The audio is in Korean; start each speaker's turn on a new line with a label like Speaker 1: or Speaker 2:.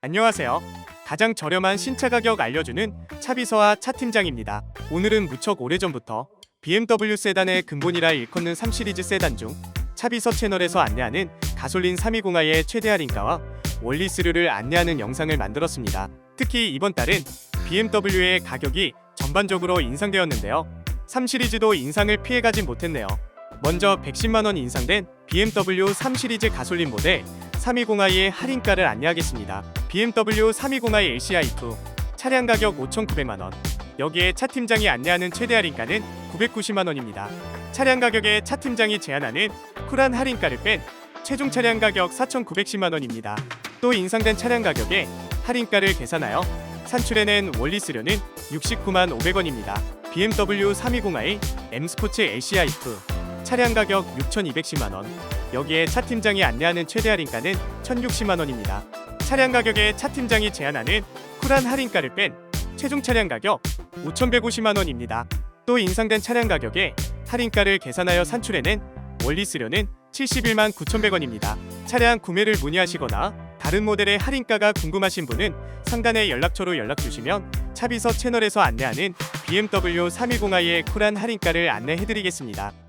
Speaker 1: 안녕하세요. 가장 저렴한 신차 가격 알려주는 차비서와 차 팀장입니다. 오늘은 무척 오래전부터 BMW 세단의 근본이라 일컫는 3 시리즈 세단 중 차비서 채널에서 안내하는 가솔린 320i의 최대 할인가와 원리 수료를 안내하는 영상을 만들었습니다. 특히 이번 달은 BMW의 가격이 전반적으로 인상되었는데요. 3 시리즈도 인상을 피해가진 못했네요. 먼저 110만 원 인상된 BMW 3 시리즈 가솔린 모델 320i의 할인가를 안내하겠습니다. BMW 320i LCI2 차량 가격 5,900만 원. 여기에 차 팀장이 안내하는 최대 할인가는 990만 원입니다. 차량 가격에 차 팀장이 제안하는 쿨한 할인가를 뺀 최종 차량 가격 4,910만 원입니다. 또 인상된 차량 가격에 할인가를 계산하여 산출해낸 원리 수료는 69만 500원입니다. BMW 320i M 스포츠 LCI2 차량 가격 6,210만 원. 여기에 차 팀장이 안내하는 최대 할인가는 1,060만 원입니다. 차량 가격에 차 팀장이 제안하는 쿨한 할인가를 뺀 최종 차량 가격 5,150만 원입니다. 또 인상된 차량 가격에 할인가를 계산하여 산출해낸 원리 수료는 71만 9,100원입니다. 차량 구매를 문의하시거나 다른 모델의 할인가가 궁금하신 분은 상단의 연락처로 연락 주시면 차비서 채널에서 안내하는 BMW 320i의 쿨한 할인가를 안내해드리겠습니다.